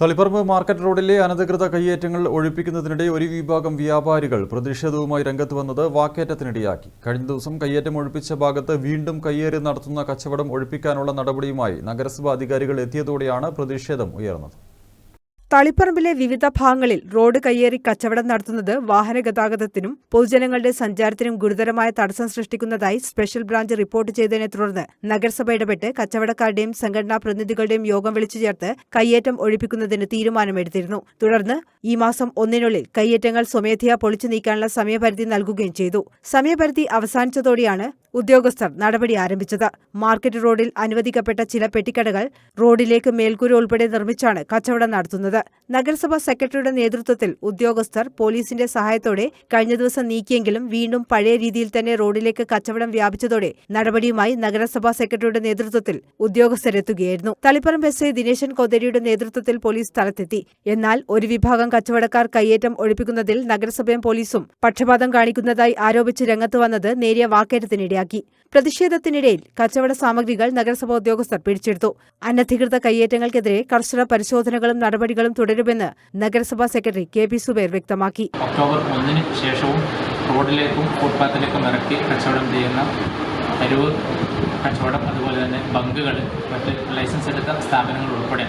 Taliparamba market റോഡിലെ അനധികൃത കയ്യേറ്റങ്ങൾ ഒഴിപ്പിക്കുന്നതിനിടെ ഒരു വിഭാഗം വ്യാപാരികൾ പ്രതിഷേധവുമായി രംഗത്ത് വന്നത് വാക്കേറ്റത്തിനിടയാക്കി. കഴിഞ്ഞ ദിവസം കയ്യേറ്റം ഒഴിപ്പിച്ച ഭാഗത്ത് വീണ്ടും കയ്യേറി നടത്തുന്ന കച്ചവടം ഒഴിപ്പിക്കാനുള്ള നടപടിയുമായി നഗരസഭാ അധികാരികൾ എത്തിയതോടെയാണ് പ്രതിഷേധം ഉയർന്നത്. തളിപ്പറമ്പിലെ വിവിധ ഭാഗങ്ങളിൽ റോഡ് കയ്യേറി കച്ചവടം നടത്തുന്നത് വാഹന ഗതാഗതത്തിനും പൊതുജനങ്ങളുടെ സഞ്ചാരത്തിനും ഗുരുതരമായ തടസ്സം സൃഷ്ടിക്കുന്നതായി സ്പെഷ്യൽ ബ്രാഞ്ച് റിപ്പോർട്ട് ചെയ്തതിനെ തുടർന്ന് നഗരസഭ ഇടപെട്ട് കച്ചവടക്കാരുടെയും സംഘടനാ പ്രതിനിധികളുടെയും യോഗം വിളിച്ചു ചേർത്ത് കയ്യേറ്റം ഒഴിപ്പിക്കുന്നതിന് തീരുമാനമെടുത്തിരുന്നു. തുടർന്ന് ഈ മാസം ഒന്നിനുള്ളിൽ കയ്യേറ്റങ്ങൾ സ്വമേധയാ പൊളിച്ചു നീക്കാനുള്ള സമയപരിധി നൽകുകയും ചെയ്തു. സമയപരിധി അവസാനിച്ചതോടെയാണ് ഉദ്യോഗസ്ഥർ നടപടി ആരംഭിച്ചത്. മാർക്കറ്റ് റോഡിൽ അനുവദിക്കപ്പെട്ട ചില പെട്ടിക്കടകൾ റോഡിലേക്ക് മേൽക്കൂര ഉൾപ്പെടെ നിർമ്മിച്ചാണ് കച്ചവടം നടത്തുന്നത്. നഗരസഭാ സെക്രട്ടറിയുടെ നേതൃത്വത്തിൽ ഉദ്യോഗസ്ഥർ പോലീസിന്റെ സഹായത്തോടെ കഴിഞ്ഞ ദിവസം നീക്കിയെങ്കിലും വീണ്ടും പഴയ രീതിയിൽ തന്നെ റോഡിലേക്ക് കച്ചവടം വ്യാപിച്ചതോടെ നടപടിയുമായി നഗരസഭാ സെക്രട്ടറിയുടെ നേതൃത്വത്തിൽ ഉദ്യോഗസ്ഥരെത്തുകയായിരുന്നു. തളിപ്പറമ്പ് എസ് ഐ ദിനേശൻ കോതേരിയുടെ നേതൃത്വത്തിൽ പോലീസ് സ്ഥലത്തെത്തി. എന്നാൽ ഒരു വിഭാഗം കച്ചവടക്കാർ കയ്യേറ്റം ഒഴിപ്പിക്കുന്നതിൽ നഗരസഭയും പോലീസും പക്ഷപാതം കാണിക്കുന്നതായി ആരോപിച്ച് രംഗത്ത് വന്നത് നേരിയ വാക്കേറ്റത്തിനിടയാക്കി. പ്രതിഷേധത്തിനിടയിൽ കച്ചവട സാമഗ്രികൾ നഗരസഭാ ഉദ്യോഗസ്ഥർ പിടിച്ചെടുത്തു. അനധികൃത കയ്യേറ്റങ്ങൾക്കെതിരെ കർശന പരിശോധനകളും നടപടികളും തുടരുമെന്ന് നഗരസഭാ സെക്രട്ടറി കെ പി സുബൈർ വ്യക്തമാക്കി. ഒക്ടോബർ ഒന്നിന് ശേഷവും റോഡിലേക്കും ഫുട്പാത്തിലേക്കും ഇറക്കി കച്ചവടം ചെയ്യുന്ന തെരുവ് കച്ചവടം അതുപോലെ തന്നെ ബങ്കുകൾ മറ്റ് ലൈസൻസ് എടുത്ത സ്ഥാപനങ്ങൾ ഉൾപ്പെടെ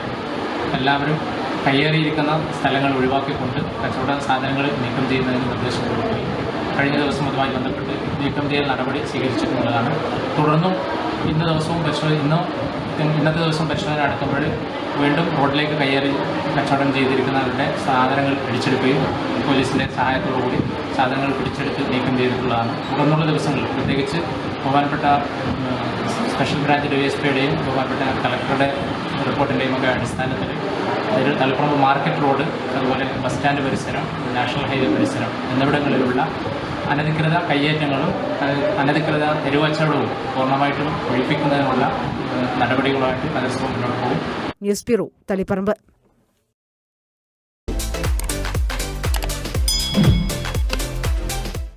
എല്ലാവരും കയ്യേറിയിരിക്കുന്ന സ്ഥലങ്ങൾ ഒഴിവാക്കിക്കൊണ്ട് കച്ചവട സാധനങ്ങൾ നീക്കം ചെയ്യുന്നതിന് നിർദ്ദേശം കൊടുക്കുകയും കഴിഞ്ഞ ദിവസം അതുമായി ബന്ധപ്പെട്ട് നീക്കം ചെയ്യൽ നടപടി സ്വീകരിച്ചിട്ടുള്ളതാണ്. തുടർന്നും ഇന്ന് ദിവസവും പരിശോധന ഇന്ന് ഇന്നത്തെ ദിവസം പരിശോധന നടത്തുമ്പോൾ വീണ്ടും റോഡിലേക്ക് കയ്യേറി കച്ചവടം ചെയ്തിരിക്കുന്നവരുടെ സാധനങ്ങൾ പിടിച്ചെടുക്കുകയും പോലീസിന്റെ സഹായത്തോടുകൂടി സാധനങ്ങൾ പിടിച്ചെടുത്ത് നീക്കം ചെയ്തിട്ടുള്ളതാണ്. തുടർന്നുള്ള ദിവസങ്ങളിൽ പ്രത്യേകിച്ച് ബഹുമാനപ്പെട്ട സ്പെഷ്യൽ ബ്രാഞ്ച് ഡി എസ് പിയുടെയും ബഹുമാനപ്പെട്ട കളക്ടറുടെ റിപ്പോർട്ടിന്റെയും ഒക്കെ അടിസ്ഥാനത്തിൽ അതിൽ തലപ്പുറമ്പ് മാർക്കറ്റ് റോഡ് അതുപോലെ ബസ് സ്റ്റാൻഡ് പരിസരം നാഷണൽ ഹൈവേ പരിസരം എന്നിവിടങ്ങളിലുള്ള അനധികൃത കയ്യേറ്റങ്ങളും അനധികൃത തെരുവച്ചടവും പൂർണമായിട്ടും ഒഴിപ്പിക്കുന്നതിനുള്ള നടപടികളുമായിട്ട് നഗരസഭ മുന്നോട്ട് പോകും. News bureau Taliparamba.